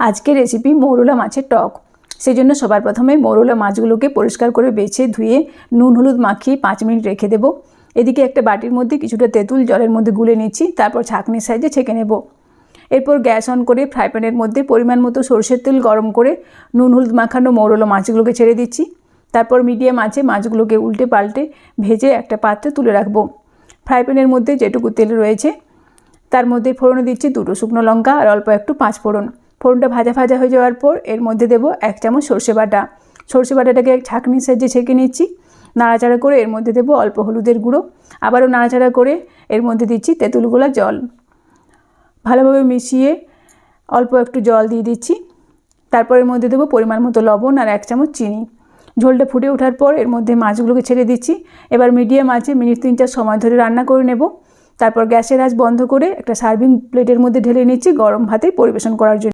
আজকের রেসিপি মৌরলা মাছের টক। সেই জন্য সবার প্রথমে মৌরলা মাছগুলোকে পরিষ্কার করে বেছে ধুয়ে নুন, হলুদ মাখিয়ে পাঁচ মিনিট রেখে দেবো। এদিকে একটা বাটির মধ্যে কিছুটা তেঁতুল জলের মধ্যে গুলে নিচ্ছি, তারপর ছাঁকনির সাইজে ছেঁকে নেব। এরপর গ্যাস অন করে ফ্রাই প্যানের মধ্যে পরিমাণ মতো সরষের তেল গরম করে নুন, হলুদ মাখানো মৌরলা মাছগুলোকে ছেড়ে দিচ্ছি। তারপর মিডিয়াম আছে মাছগুলোকে উল্টে পাল্টে ভেজে একটা পাত্রে তুলে রাখব। ফ্রাই প্যানের মধ্যে যেটুকু তেল রয়েছে, তার মধ্যে ফোড়নে দিচ্ছি দুটো শুকনো লঙ্কা আর অল্প একটু পাঁচ ফোড়ন। ফোড়নটা ভাজা ভাজা হয়ে যাওয়ার পর এর মধ্যে দেবো এক চামচ সর্ষে বাটা। সর্ষে বাটাটাকে ছাঁকনির সাহায্যে ছেঁকে নিচ্ছি। নাড়াচাড়া করে এর মধ্যে দেবো অল্প হলুদের গুঁড়ো। আবারও নাড়াচাড়া করে এর মধ্যে দিচ্ছি তেঁতুল গোলা জল। ভালোভাবে মিশিয়ে অল্প একটু জল দিয়ে দিচ্ছি। তারপর এর মধ্যে দেবো পরিমাণ মতো লবণ আর এক চামচ চিনি। ঝোলটা ফুটে ওঠার পর এর মধ্যে মাছগুলোকে ছেড়ে দিচ্ছি। এবার মিডিয়াম আছে মিনিট তিন চার সময় ধরে রান্না করে নেব। তারপর গ্যাসের আঁচ বন্ধ করে একটা সার্ভিং প্লেটের মধ্যে ঢেলে নিচ্ছি গরম ভাতে পরিবেশন করার জন্য।